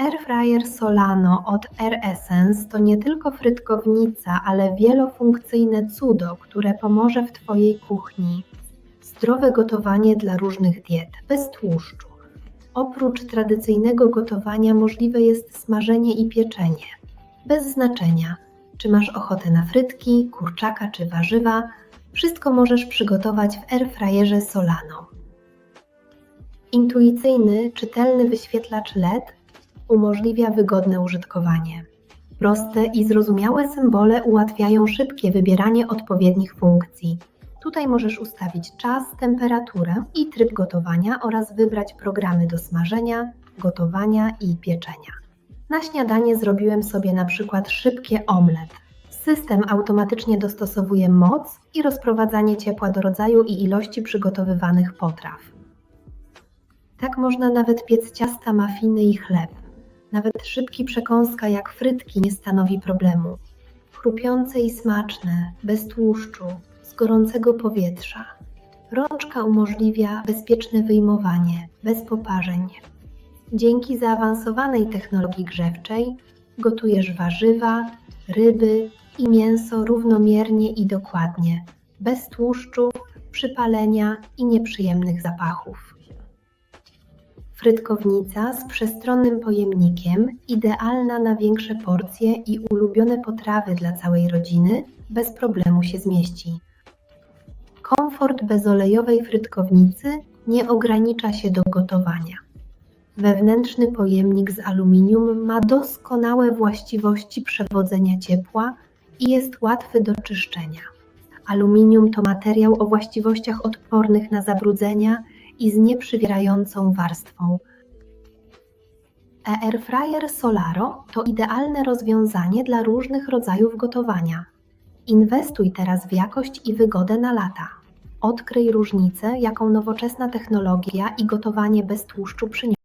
Airfryer Solano od Air Essence to nie tylko frytkownica, ale wielofunkcyjne cudo, które pomoże w Twojej kuchni. Zdrowe gotowanie dla różnych diet, bez tłuszczu. Oprócz tradycyjnego gotowania możliwe jest smażenie i pieczenie. Bez znaczenia, czy masz ochotę na frytki, kurczaka czy warzywa, wszystko możesz przygotować w airfryerze Solano. Intuicyjny, czytelny wyświetlacz LED umożliwia wygodne użytkowanie. Proste i zrozumiałe symbole ułatwiają szybkie wybieranie odpowiednich funkcji. Tutaj możesz ustawić czas, temperaturę i tryb gotowania oraz wybrać programy do smażenia, gotowania i pieczenia. Na śniadanie zrobiłem sobie na przykład szybkie omlet. System automatycznie dostosowuje moc i rozprowadzanie ciepła do rodzaju i ilości przygotowywanych potraw. Tak można nawet piec ciasta, mafiny i chleb. Nawet szybki przekąska jak frytki nie stanowi problemu. Chrupiące i smaczne, bez tłuszczu, z gorącego powietrza. Rączka umożliwia bezpieczne wyjmowanie, bez poparzeń. Dzięki zaawansowanej technologii grzewczej gotujesz warzywa, ryby i mięso równomiernie i dokładnie, bez tłuszczu, przypalenia i nieprzyjemnych zapachów. Frytkownica z przestronnym pojemnikiem, idealna na większe porcje i ulubione potrawy dla całej rodziny, bez problemu się zmieści. Komfort bezolejowej frytkownicy nie ogranicza się do gotowania. Wewnętrzny pojemnik z aluminium ma doskonałe właściwości przewodzenia ciepła i jest łatwy do czyszczenia. Aluminium to materiał o właściwościach odpornych na zabrudzenia i z nieprzywierającą warstwą. Airfryer Solaro to idealne rozwiązanie dla różnych rodzajów gotowania. Inwestuj teraz w jakość i wygodę na lata. Odkryj różnicę, jaką nowoczesna technologia i gotowanie bez tłuszczu przyniosą.